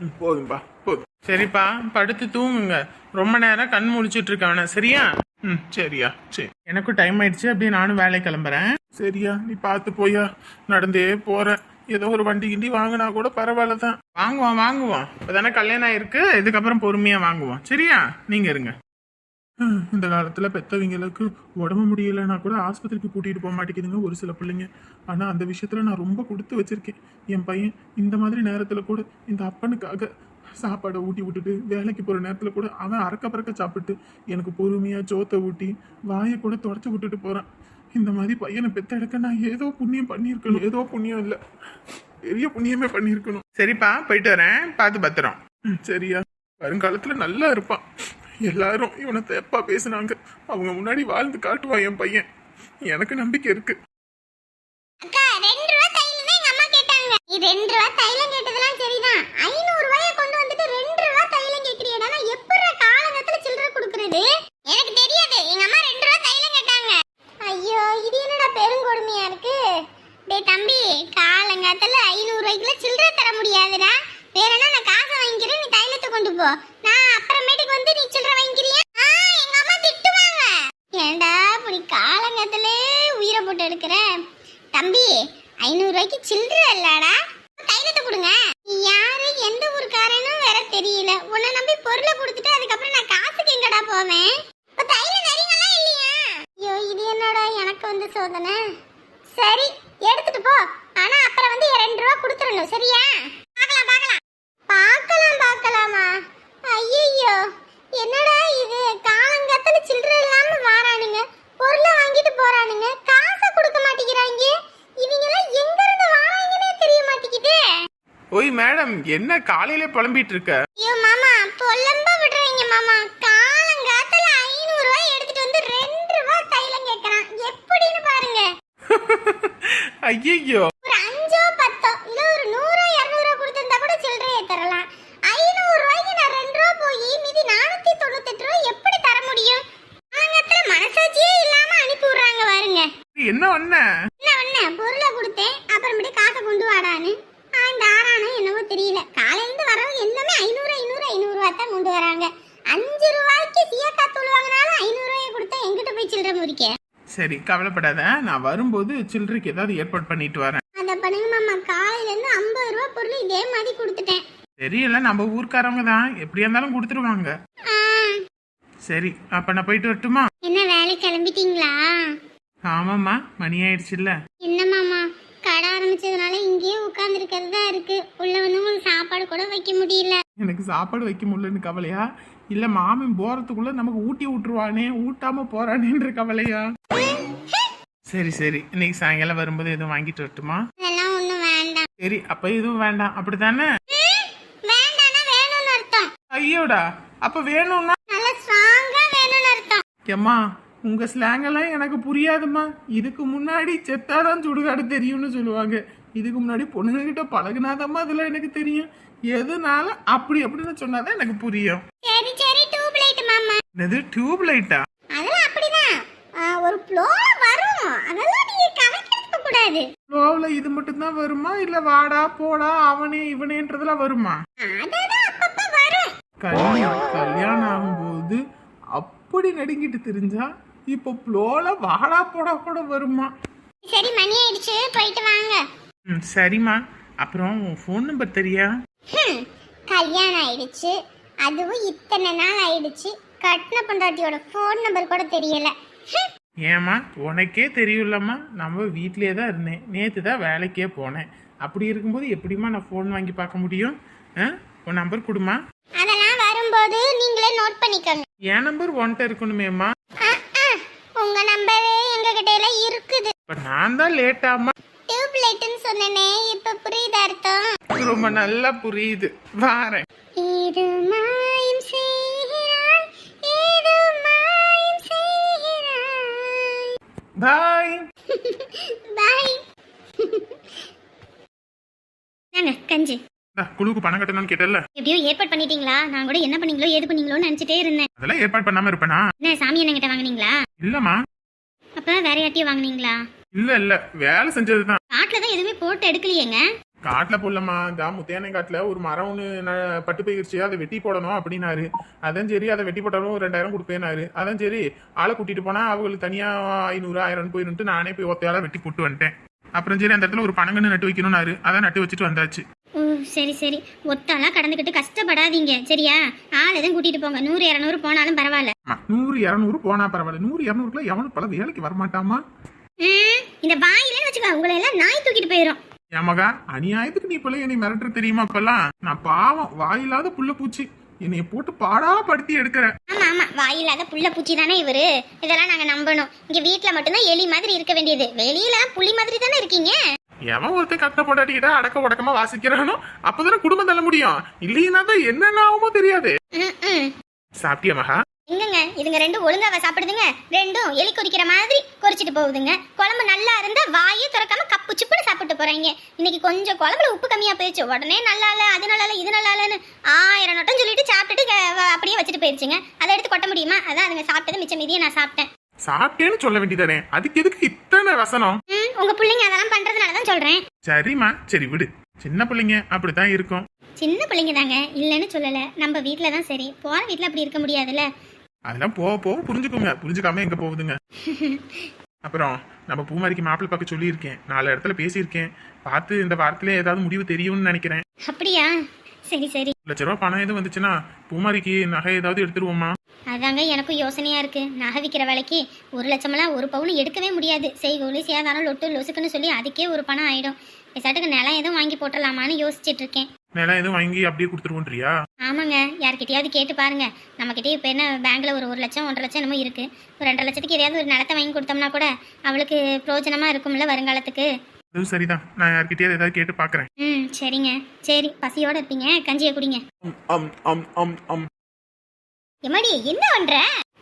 ம், போதும்பா போதும். சரிப்பா படுத்து தூங்குங்க. ரொம்ப நேரம் கண் முழிச்சிட்டு இருக்க சரியா? ம் சரியா சரி. எனக்கும் டைம் ஆயிடுச்சு அப்படியே நானும் வேலை கிளம்புறேன். சரியா நீ பார்த்து போயா. நடந்தே போற. ஏதோ ஒரு வண்டி கிண்டி வாங்கினா கூட பரவாயில்ல தான். வாங்குவோம் வாங்குவோம். இப்பதானே கல்யாணம் ஆயிருக்கு. இதுக்கப்புறம் பொறுமையாக வாங்குவோம். சரியா? நீங்கள் இருங்க. இந்த காலத்துல பெத்தவங்களுக்கு உடம்பு முடியலைன்னா கூட ஆஸ்பத்திரிக்கு கூட்டிட்டு போக மாட்டேங்குதுங்க ஒரு சில பிள்ளைங்க. ஆனா அந்த விஷயத்துல நான் ரொம்ப கொடுத்து வச்சிருக்கேன். என் பையன் இந்த மாதிரி நேரத்துல கூட இந்த அப்பனுக்காக சாப்பாடை ஊட்டி விட்டுட்டு வேலைக்கு போற நேரத்துல கூட அவன் அறக்க பறக்க சாப்பிட்டு எனக்கு பொறுமையா சோத்தை ஊட்டி வாயை கூட தொடச்சி விட்டுட்டு போறான். இந்த மாதிரி பையனை பெத்தெடுக்க நான் ஏதோ புண்ணியம் பண்ணியிருக்கணும். ஏதோ புண்ணியம் இல்லை. பெரிய புண்ணியமே பண்ணியிருக்கணும். சரிப்பா போயிட்டு வரேன். பார்த்து பத்திரம். ம், சரியா. வருங்காலத்துல நல்லா இருப்பான். எல்லாரும் இவனை தப்பா பேசுனாங்க. அவங்க முன்னாடி வாழ்ந்து காட்டுவான் என் பையன். எனக்கு நம்பிக்கை இருக்கு அக்கா ரெண்டு ரூபா தைலம் தான் எங்க அம்மா கேட்டாங்க நீ ரெண்டு ரூபா தைலம் கேட்டதெல்லாம் சரிதான் ஐநூறு ரூபாய கொண்டு வந்துட்டு ரெண்டு ரூபா தைலம் கேக்குறியடா நான் எப்படி காலங்கத்துல சில்லறை கொடுக்கறது எனக்கு தெரியாது எங்க அம்மா ரெண்டு ரூபா தைலம் கேட்டாங்க ஐயோ இது என்னடா பெருங்கொடுமையா இருக்கு டேய் தம்பி காலங்காத்துல ஐநூறு ரூபாய்க்குள்ள சில்லறை தர முடியாதுடா வேற என்ன நான் காசை வாங்கிக்கிறேன் நீ தைலத்தை கொண்டு போ நான் அப்புறமேட்டுக்கு வந்து நீ சில்லறை வாங்கிக்கிறியா ஆ, எங்க அம்மா திட்டுவாங்க ஏன்டா இப்படி காலங்கத்திலே உயிரை போட்டு எடுக்கிற? தம்பி ஐநூறுரூவாய்க்கு சில்லற இல்லடா. தைலத்தை கொடுங்க. நீ யாரு? எந்த ஊருக்காரன்னு வேற தெரியல. உன்னை நம்பி பொருளை கொடுத்துட்டு அதுக்கப்புறம் நான் காசுக்கு எங்கடா போவேன்? இப்போ தைலம் தரீங்களா இல்லையா? ஐயோ இது என்னடா எனக்கு வந்து சோதனை? சரி எடுத்துட்டு போ ஆனா அப்புறம் வந்து என் ரெண்டு ரூபா கொடுத்துடணும் சரியா பார்க்கலாம் பார்க்கலாம் பார்க்கலாம் பார்க்கலாமா ஐயோ என்னடா இது காலங்கத்துல சில்லறை இல்லாம வாரானுங்க பொருளை வாங்கிட்டு போறானுங்க காசை கொடுக்க மாட்டேங்கிறாங்க இவங்க எல்லாம் எங்க இருந்து வாராங்கன்னே தெரிய மாட்டேங்குது ஓய் மேடம் என்ன காலையில புலம்பிட்டு இருக்க ஐயோ மாமா பொல்லம்ப விடுறீங்க மாமா. காலங்காத்துல ஐநூறு ரூபாய் எடுத்துட்டு வந்து ரெண்டு ரூபாய் தைலம் கேக்குறான். எப்படின்னு பாருங்க. ஐயோ ஒரு அஞ்சோ பத்தோ இல்ல ஒரு நூறோ இருநூறோ கொடுத்திருந்தா கூட சில்லறையை தரலாம். ஐநூறு ரூபாய்க்கு நான் ரெண்டு ரூபா போய் மீதி நானூத்தி தொண்ணூத்தெட்டு ரூபா எப்படி தர முடியும்? ஆங்கத்துல மனசாட்சியே இல்லாம அனுப்பி விடுறாங்க பாருங்க. என்ன ஒண்ண என்ன ஒண்ணு பொருளை கொடுத்தேன். அப்புறமேட்டு காசை கொண்டு வாடான்னு. ஆறானோ என்னவோ தெரியல. காலையில இருந்து வரவங்க எல்லாமே ஐநூறு ஐநூறு ஐநூறு ரூபா தான் கொண்டு வராங்க. அஞ்சு ரூபாய்க்கு சீயக்கா தூள் வாங்கினாலும் ஐநூறு ரூபாய் கொடுத்தா எங்கிட்ட போய் சில்லறை முறிக்க? சரி கவலைப்படாத. நான் வரும்போது சில்லறைக்கு ஏதாவது ஏற்பாடு பண்ணிட்டு வரேன். அதை பண்ணுங்க மாமா. காலையில இருந்து ஐம்பது ரூபா பொருள் இதே மாதிரி கொடுத்துட்டேன். தெரியல நம்ம ஊர்க்காரவங்க தான். எப்படியா இருந்தாலும் கொடுத்துருவாங்க. சரி அப்ப நான் போயிட்டு வரட்டுமா? என்ன வேலை கிளம்பிட்டீங்களா? ஆமாம்மா மணி ஆயிடுச்சுல்ல. என்ன மாமா? கடை ஆரம்பிச்சதுனால இங்கேயே உட்கார்ந்துருக்கிறது தான் இருக்கு. உள்ள வந்து உங்களுக்கு சாப்பாடு கூட வைக்க முடியல. எனக்கு சாப்பாடு வைக்க முடியலன்னு கவலையா? இல்ல மாமன் போறதுக்குள்ள நமக்கு ஊட்டி விட்டுருவானே ஊட்டாம போறானேன்ற கவலையா? சரி சரி. இன்னைக்கு சாயங்காலம் வரும்போது எதுவும் வாங்கிட்டு வரட்டுமா? அதெல்லாம் ஒண்ணும் வேண்டாம். சரி அப்ப எதுவும் வேண்டாம். அப்படித்தானே? ம், வேண்டாம்னா வேணும்னு அர்த்தம். ஐயோடா. அப்ப வேணும்னா? நல்ல ஸ்ட்ராங்கா வேணும்னு அர்த்தம். ஏம்மா உங்க ஸ்லாங் எல்லாம் எனக்கு புரியாதும்மா. இதுக்கு முன்னாடி செத்தாதான் சுடுகாடு தெரியும்னு சொல்லுவாங்க. இதுக்கு முன்னாடி பொண்ணுங்க கிட்ட பழகுனாதம்மா அதெல்லாம் எனக்கு தெரியும். எதுனால அப்படி அப்படின்னு சொன்னாதான் எனக்கு புரியும். சரி சரி டியூப் லைட் மாமா. என்னது டியூப் லைட்டா அதெல்லாம் அப்படிதான். ஒரு ஃப்ளோல வரும். அதெல்லாம் நீங்க கவனிக்க கூடாது. லோவில் இது மட்டும்தான் வருமா? இல்ல வாடா போடா அவனே இவனேன்றதெல்லாம் வருமா? அதெல்லாம் அப்பப்ப வரும். கல்யாணம் கல்யாணம் ஆகும்போது அப்படி நடுங்கிட்டு தெரிஞ்சா இப்போ ப்ளோல வாடா போடா கூட வருமா? சரி மணி ஆயிடுச்சு. போயிட்டு வாங்க. ம் சரிம்மா. அப்புறம் உன் ஃபோன் நம்பர் தெரியா? ஹம், கல்யாணம் ஆயிடுச்சு. அதுவும் இத்தனை நாள் ஆயிடுச்சு. கட்டின பொண்டாட்டியோட ஃபோன் நம்பர் கூட தெரியல. ஹம், ஏம்மா உனக்கே தெரியும்லம்மா. நம்ம வீட்லயே தான் இருந்தேன். நேற்று தான் வேலைக்கே போனேன். அப்படி இருக்கும்போது எப்படிம்மா நான் ஃபோன் வாங்கி பார்க்க முடியும்? ஆ உன் நம்பர் கொடுமா? அதெல்லாம் வரும்போது நீங்களே நோட் பண்ணிக்கோங்க. என் நம்பர் உன்கிட்ட இருக்கணுமேம்மா. உங்க நம்பரே எங்க கிட்ட எல்லாம் இருக்குது. இப்போ நான் தான் லேட்டாம்மா டியூப் லைட்னு சொன்னனே இப்ப புரியுது அர்த்தம்? ரொம்ப நல்லா புரியுது. வாரேன். இது மாயம் செய்கிறாய்? ஏதோ மாயம் செய்கிறாய்? பாய் பாய் நாங்க கஞ்சி. குழுக்கு பணம் கட்டணும்னு கேட்டல எப்படியோ ஏற்பாடு பண்ணிட்டீங்களா? நான் கூட என்ன பண்ணீங்களோ ஏது பண்ணீங்களோன்னு நினைச்சிட்டே இருந்தேன். அதெல்லாம் ஏற்பாடு பண்ணாம இருப்பேனா? என்ன சாமி என்ன கிட்ட வாங்குனீங்களா? இல்லம்மா. அப்ப வேற யார்ட்டையும் வாங்குனீங்களா? இல்ல இல்ல. வேலை செஞ்சதுதான். காட்டுல தான் எதுவுமே போட்டு எடுக்கலையேங்க. காட்டுல போடலம்மா. இந்த முத்தையானை காட்டுல ஒரு மரம் ஒன்று பட்டு போயிருச்சு. அதை வெட்டி போடணும் அப்படின்னாரு. அதான் சரி அதை வெட்டி போட்டாலும் ஒரு ரெண்டாயிரம் கொடுப்பேனாரு அதான் சரி ஆளை கூட்டிட்டு போனா அவங்களுக்கு தனியா ஐநூறு ஆயிரம் போயிருந்து நானே போய் ஒத்தையால வெட்டி போட்டு வந்துட்டேன். அப்புறம் சரி அந்த இடத்துல ஒரு பனங்கன்னு நட்டு வைக்கணும்னாரு. அதான் நட்டு வச்சுட்டு வந்தாச்சு. சரி சரி. ஒத்தாலாம் கடந்துக்கிட்டு கஷ்டப்படாதீங்க. சரியா? ஆள் எதுவும் கூட்டிட்டு போங்க. நூறு இரநூறு போனாலும் பரவாயில்ல. நூறு இரநூறு போனா பரவாயில்ல. நூறு இரநூறுக்குள்ள எவனும் பல வேலைக்கு வரமாட்டாமா இந்த வாயிலன்னு வச்சுக்கோ. உங்களை எல்லாம் நாய் தூக்கிட்டு போயிடும் என் மகா அநியாயத்துக்கு நீ இப்பெல்லாம் என்னை மிரட்டுற தெரியுமா இப்பெல்லாம்? நான் பாவம் வாயில்லாத புள்ள பூச்சி. என்னைய போட்டு பாடா படுத்தி எடுக்கிற. ஆமா ஆமா. வாயில்லாத புள்ள பூச்சி தானே இவரு. இதெல்லாம் நாங்க நம்பணும். இங்க வீட்ல மட்டும்தான் எலி மாதிரி இருக்க வேண்டியது. வெளியில புலி மாதிரி தானே இருக்கீங்க? எவன் ஒருத்தன் கட்ட போட்டாட்டிக்கிட்டா அடக்க உடக்கமா வாசிக்கிறானோ அப்பதானே குடும்பம் தள்ள முடியும். இல்லைன்னா தான் என்னென்ன ஆகுமோ தெரியாது. சாப்பிட்டியா மகா? எங்கங்க இதுங்க ரெண்டும் ஒழுங்காவ சாப்பிடுதுங்க. ரெண்டும் எலி கொறிக்கிற மாதிரி கொறிச்சிட்டு போகுதுங்க. குழம்பு நல்லா இருந்தா வாயே திறக்காம கப்பு சிப்புன்னு சாப்பிட்டு போறாங்க. இன்னைக்கு கொஞ்சம் குழம்புல உப்பு கம்மியா போயிடுச்சு உடனே நல்லா இல்ல அது நல்லா இல்ல இது நல்லா இல்லன்னு ஆயிரம் நொட்டம் சொல்லிட்டு சாப்பிட்டுட்டு அப்படியே வச்சுட்டு போயிருச்சுங்க. அதை எடுத்து கொட்ட முடியுமா? அதான் அதுங்க சாப்பிட்டது மிச்சம் மீதியை நான் சாப்பிட்டேன். சாப்பிட்டேன்னு சொல்ல வேண்டியதானே? அதுக்கு எதுக்கு இத்தனை வசனம்? உங்க பிள்ளைங்க அதெல்லாம் பண்றதுனால தான் சொல்றேன். சரிம்மா சரி விடு. சின்ன பிள்ளைங்க அப்படித்தான் இருக்கும். சின்ன பிள்ளைங்க தாங்க இல்லைன்னு சொல்லல. நம்ம வீட்ல தான் சரி. போற வீட்ல அப்படி இருக்க முடியாதுல்ல. அதெல்லாம் போக போக புரிஞ்சுக்கோங்க. புரிஞ்சுக்காம எங்க போகுதுங்க? அப்புறம் நம்ம பூமாரிக்கு மாப்பிள்ளை பார்க்க சொல்லியிருக்கேன். நாலு இடத்துல பேசியிருக்கேன். பார்த்து இந்த வாரத்துல ஏதாவது முடிவு தெரியும்னு நினைக்கிறேன். அப்படியா? சரி சரி. லட்ச ரூபா பணம் எதுவும் வந்துச்சுன்னா பூமாரிக்கு நகை ஏதாவது எடுத்துருவோமா அதாங்க எனக்கும் யோசனையா இருக்கு. நகை விற்கிற விலைக்கு ஒரு லட்சமெல்லாம் ஒரு பவுன் எடுக்கவே முடியாது. செய்கூலி சேதாரம் லொட்டு லொசுக்குன்னு சொல்லி அதுக்கே ஒரு பணம் ஆயிடும். பெசாட்டுக்கு நிலம் எதுவும் வாங்கி போட்டுடலாமான்னு யோசிச்சுட்டு இருக்கேன். நிலம் எதுவும் வாங்கி அப்படியே கொடுத்துருவோன்றியா? ஆமாங்க யார்கிட்டயாவது கேட்டு பாருங்க. நம்மக்கிட்டே இப்போ என்ன பேங்க்ல ஒரு ஒரு லட்சம் ஒன்றரை லட்சம் என்னமோ இருக்கு. ஒரு ரெண்டரை லட்சத்துக்கு எதையாவது ஒரு நிலத்தை வாங்கி கொடுத்தோம்னா கூட அவளுக்கு பிரயோஜனமா இருக்கும்ல வருங்காலத்துக்கு. அதுவும் சரிதான். நான் யார்கிட்டயாவது ஏதாவது கேட்டு பார்க்கறேன் ம் சரிங்க. சரி பசியோட இருப்பீங்க. கஞ்சியை குடிங்க. எம்மாடி என்ன பண்ற?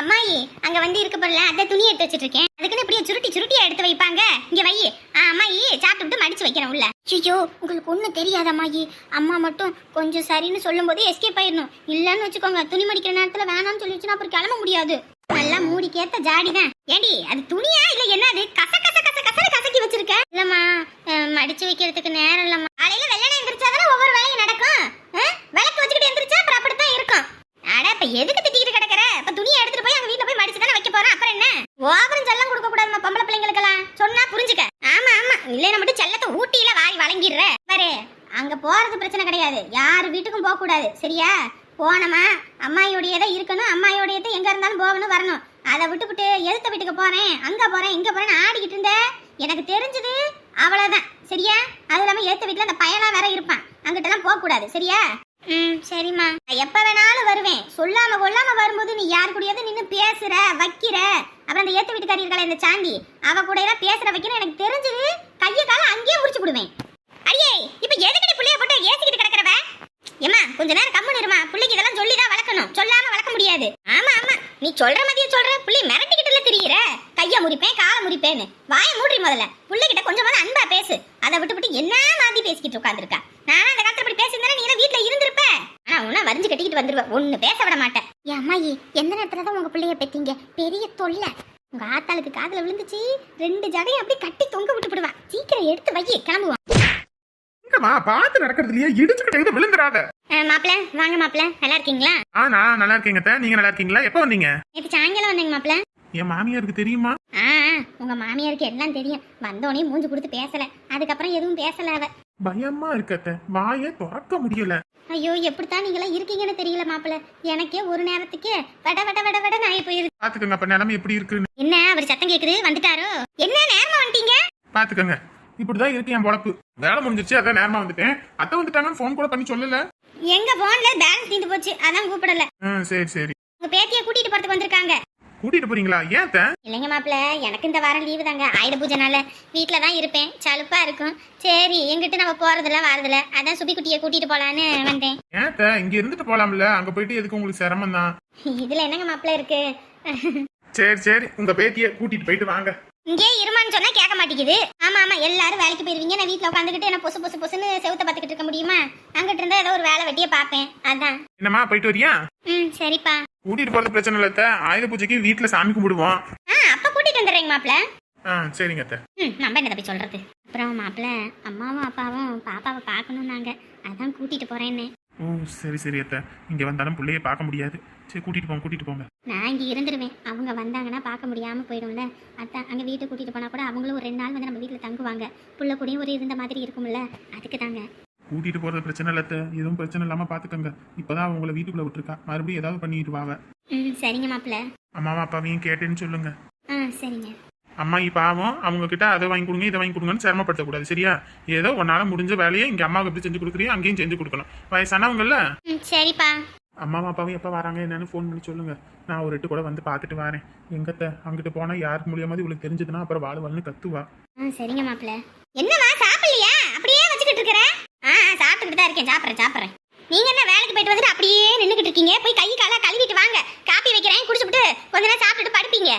அம்மாயி அங்க வந்து இருக்க போறல அந்த துணி எடுத்து வச்சிட்டு இருக்கேன் அதுக்குன்னு இப்படியே சுருட்டி சுருட்டியா எடுத்து வைப்பாங்க. இங்க வை அம்மாயி சாப்பிட்டு மடிச்சு வைக்கிறேன் உள்ள. ஐயோ உங்களுக்கு ஒண்ணும் தெரியாது அம்மாயி. அம்மா மட்டும் கொஞ்சம் சரின்னு சொல்லும் போது எஸ்கேப் ஆயிடணும். இல்லன்னு வச்சுக்கோங்க துணி மடிக்கிற நேரத்துல வேணாம்னு சொல்லிச்சுன்னா அப்புறம் கிளம்ப முடியாது. நல்லா மூடி கேத்த ஜாடி தான் ஏடி அது துணியா? இல்ல என்னது? கச கச கச கசன்னு கசக்கி வச்சிருக்க? இல்லம்மா மடிச்சு வைக்கிறதுக்கு நேரம் இல்லம்மா. காலையில வெள்ளனை எந்திரிச்சாதானே ஒவ்வொரு வேலையும் நடக்கும்? விளக்கு வச்சுக்கிட்டு எந்திரிச்சா அப்புறம் அப்படித்தான் இருக்கும். அட இப்ப எதுக்கு திட்டிக்கிட்டு கிடக்குற? இப்ப துணியை எடுத்துட்டு போய் அங்க வீட்டுல போய் மடிச்சு தானே வைக்க போறேன் அப்புறம் என்ன? ஓவரம் செல்லம் கொடுக்க கூடாதுமா பொம்பளை பிள்ளைங்களுக்கெல்லாம். சொன்னா புரிஞ்சுக்க. ஆமா ஆமா. இல்லைன்னா மட்டும் செல்லத்தை ஊட்டியில வாரி வழங்கிடுற. பாரு அங்க போறது பிரச்சனை கிடையாது. யார் வீட்டுக்கும் போக கூடாது. சரியா? போனமா? அம்மாயோடையே தான் இருக்கணும். அம்மாயோடையே தான் எங்க இருந்தாலும் போகணும் வரணும். அதை விட்டுவிட்டு எழுத்த வீட்டுக்கு போறேன். அங்க போறேன் இங்க போறேன்னு ஆடிக்கிட்டு இருந்த? எனக்கு தெரிஞ்சது அவ்வளோதான் சரியா? அது இல்லாமல் ஏற்ற வீட்டில் அந்த பையனாக வேற இருப்பான். அங்கிட்டலாம் போகக்கூடாது சரியா? ம் சரிம்மா. நான் எப்போ வேணாலும் வருவேன். சொல்லாம கொள்ளாம வரும்போது நீ யார் கூடயாவது நின்று பேசுற வைக்கிற. அப்புறம் அந்த ஏத்த வீட்டுக்காரி இருக்கல இந்த சாந்தி. அவ கூட எல்லாம் பேசுற வைக்கிற எனக்கு தெரிஞ்சது. கைய கால அங்கேயே முடிச்சு விடுவேன் அடியே இப்போ எதுக்கு நீ புள்ளைய போட்டு ஏசிக்கிட்டு கிடக்குறவ? ஏம்மா கொஞ்ச நேரம் கம்முன்னு இருமா. பிள்ளைக்கு இதெல்லாம் சொல்லி தான் வளர்க்கணும். சொல்லாம வளர்க்க முடியாது. ஆமா ஆமா. நீ சொல்ற மாதிரியே சொல்ற. புள்ளை மிரட்டிக்கிட்டுல தெரியற. கையை முறிப்பேன் காலை முறிப்பேன்னு. வாயை மூடி முதல்ல. பிள்ளைகிட்ட கொஞ்சமாவது அன்பா பேசு. அதை விட்டு விட்டு என்ன மாதிரி பேசிக்கிட்டு உட்காந்துருக்கா நான் அந்த காலத்துல இப்படி பேசியிருந்தா நீ எல்லாம் வீட்டுல இருந்திருப்ப. ஆனா உன்ன வரிஞ்சு கட்டிக்கிட்டு வந்துருவ. ஒண்ணு பேச விட மாட்டேன். என் அம்மாயி எந்த நேரத்துல தான் உங்க பிள்ளைய பெத்தீங்க? பெரிய தொல்லை. உங்க ஆத்தாளுக்கு காதுல விழுந்துச்சு. ரெண்டு ஜடையும் அப்படியே கட்டி தொங்க விட்டு விடுவா சீக்கிரம் எடுத்து வை கிளம்புவான் எங்கம்மா பார்த்து நடக்கிறது இல்லையா இடிச்சுக்கிட்டே இது விழுந்துடாத. மாப்பிள்ள வாங்க மாப்பிள்ள. நல்லா இருக்கீங்களா? ஆ நான் நல்லா இருக்கேங்க. நீங்க நல்லா இருக்கீங்களா? எப்போ வந்தீங்க? நேற்று சாயங்காலம் வந்தேங்க மாப்பிள்ள. என் மாமியாருக்கு தெரியுமா? ஆ ஆ, உங்க மாமியாருக்கு எல்லாம் தெரியும். வந்தோடனே மூஞ்சி கொடுத்து பேசல. அதுக்கப்புறம் எதுவும் பேசல அவ. பயமா இருக்கத்த. வாயை திறக்க முடியல. ஐயோ எப்படித்தான் நீங்களாம் இருக்கீங்கன்னு தெரியல மாப்பிள்ள. எனக்கே ஒரு நேரத்துக்கு வட வட வட வட நாய் போயிருது. பாத்துக்கோங்க அப்ப நிலைமை எப்படி இருக்குன்னு. என்ன அவர் சத்தம் கேக்குது? வந்துட்டாரோ? என்ன நேரமா வந்துட்டீங்க? பாத்துக்கோங்க. இப்படிதான் இருக்கு என் பொழப்பு. வேலை முடிஞ்சிருச்சு அதான் நேரமா வந்துட்டேன். அத்தை வந்துட்டாங்கன்னு ஃபோன் கூட பண்ணி சொல்லல. எங்க போன்ல பேலன்ஸ் தீந்து போச்சு. அதான் கூப்பிடல. சரி சரி. உங்க பேத்திய கூட்டிட்டு போறதுக்கு வந்திருக்காங்க. கூட்டிட்டு போறீங்களா? ஏன்? இல்லைங்க மாப்பிள்ள எனக்கு இந்த வாரம் லீவு தாங்க. ஆயுத பூஜைனால வீட்டில் தான் இருப்பேன். சலுப்பா இருக்கும். சரி எங்கிட்ட நம்ம போறதில்ல வரதில்ல. அதான் சுபி குட்டியை கூட்டிட்டு போலான்னு வந்தேன். ஏன் இங்க இருந்துட்டு போலாம்ல. அங்க போயிட்டு எதுக்கு உங்களுக்கு சிரமம் தான் இதுல என்னங்க மாப்பிள்ள இருக்கு? சரி சரி. உங்க பேத்திய கூட்டிட்டு போயிட்டு வாங்க. இங்கே இருமான்னு சொன்னா கேட்க மாட்டேங்குது. ஆமா ஆமா எல்லாரும் வேலைக்கு போயிருவீங்க. நான் வீட்ல உட்காந்துக்கிட்டு என்ன பொசு பொசு பொசுன்னு செவுத்த பார்த்துக்கிட்டு இருக்க முடியுமா? அங்கிட்டு இருந்தா ஏதோ ஒரு வேலை வெட்டியே பார்ப்பேன். அதான். என்னம்மா போயிட்டு வரியா? ம் சரிப்பா. கூட்டிட்டு போறது பிரச்சனை இல்ல. ஆயுத பூஜைக்கு வீட்டுல சாமி கும்பிடுவோம். ஆ அப்ப கூட்டிட்டு வந்துடுறேங்க மாப்பிள்ள ஆ சரிங்க அத்தை. ம் நம்ம என்ன போய் சொல்றது? அப்புறம் மாப்பிள்ள அம்மாவும் அப்பாவும் பாப்பாவை பார்க்கணும்னாங்க. அதான் கூட்டிட்டு போறேன்னு. ஓ சரி சரி அத்தை. இங்கே வந்தாலும் பிள்ளைய பார்க்க முடியாது. சரி கூட்டிட்டு போங்க கூட்டிட்டு போங்க. நான் இங்கே இருந்துருவேன். அவங்க வந்தாங்கன்னா பார்க்க முடியாம போயிடும்ல. அதான் அங்கே வீட்டுக்கு கூட்டிட்டு போனா கூட அவங்களும் ஒரு ரெண்டு நாள் வந்து நம்ம வீட்டில் தங்குவாங்க. புள்ள கூடயும் ஒரு இருந்த மாதிரி இருக்கும்ல. அதுக்கு தாங்க. கூட்டிட்டு போறது பிரச்சனை இல்லை அத்தை. எதுவும் பிரச்சனை இல்லாம பாத்துக்கோங்க. இப்பதான் அவங்கள வீட்டுக்குள்ள விட்டுருக்கா. மறுபடியும் ஏதாவது பண்ணிட்டு வாங்க ம் சரிங்க மாப்பிள்ள. அம்மாவும் அப்பாவையும் கேட்டேன்னு சொல்லுங்க. ஆ சரிங்க. அம்மா பாவம் அவங்க கிட்ட அதை வாங்கி கொடுங்க இதை வாங்கி கொடுங்கன்னு சிரமப்படுத்தக்கூடாது சரியா? ஏதோ உன்னால முடிஞ்ச வேலையை இங்க அம்மாவுக்கு எப்படி செஞ்சு கொடுக்குறியோ அங்கேயும் செஞ்சு கொடுக்கணும் வயசானவங்கல்ல? சரிப்பா. அம்மாவும் அப்பாவும் எப்போ வராங்க என்னன்னு ஃபோன் பண்ணி சொல்லுங்க. நான் ஒரு எட்டு கூட வந்து பார்த்துட்டு வரேன். எங்கத்த அங்கிட்டு போனா யாருக்கு மூலியமாவது இவளுக்கு தெரிஞ்சதுன்னா அப்புறம் வாழ் வாழ்னு கத்துவா சரிங்க மாப்பிள்ள. என்னவா சாப்பிடலையா? அப்படியே வச்சுக்கிட்டு இருக்கிற? ஆ ஆ, சாப்பிட்டுக்கிட்டு தான் இருக்கேன். சாப்பிட்றேன் சாப்பிட்றேன். நீங்க என்ன வேலைக்கு போயிட்டு வந்துட்டு அப்படியே நின்றுக்கிட்டு இருக்கீங்க? போய் கை காலா கழுவிட்டு வாங்க. காப்பி வைக்கிறேன் குடிச்சுட்டு கொஞ்ச நேரம் சாப்பிட்டுட்டு படுப்பீங்க.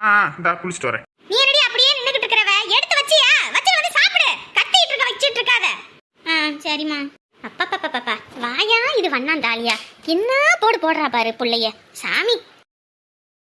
ஆ இந்தா குளிச்சுட்டு வரேன் நீ என்னடி அப்படியே நின்றுக்கிட்டு இருக்கிறவ எடுத்து வச்சியா வச்சு வந்து சாப்பிடு கத்திட்டு இருக்க வச்சிட்டு இருக்காத ஆ சரிம்மா அப்பப்பப்பப்பா வாயா என்ன போடு போடுறா பாரு பிள்ளைய. சாமி